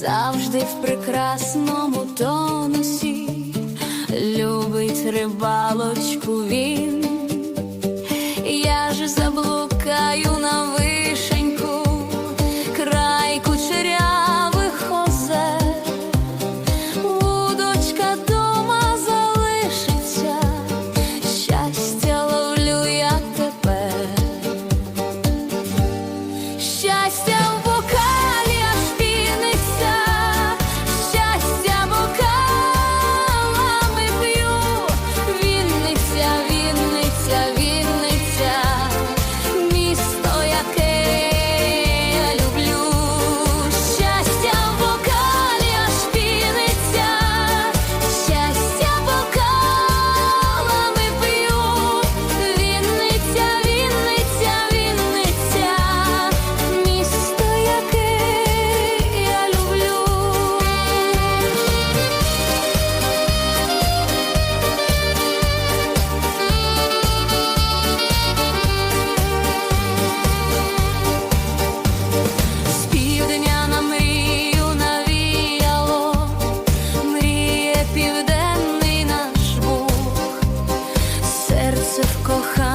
завжди в прекрасному тонусі, любить рибалочку він. Я ж заблукаю кохання.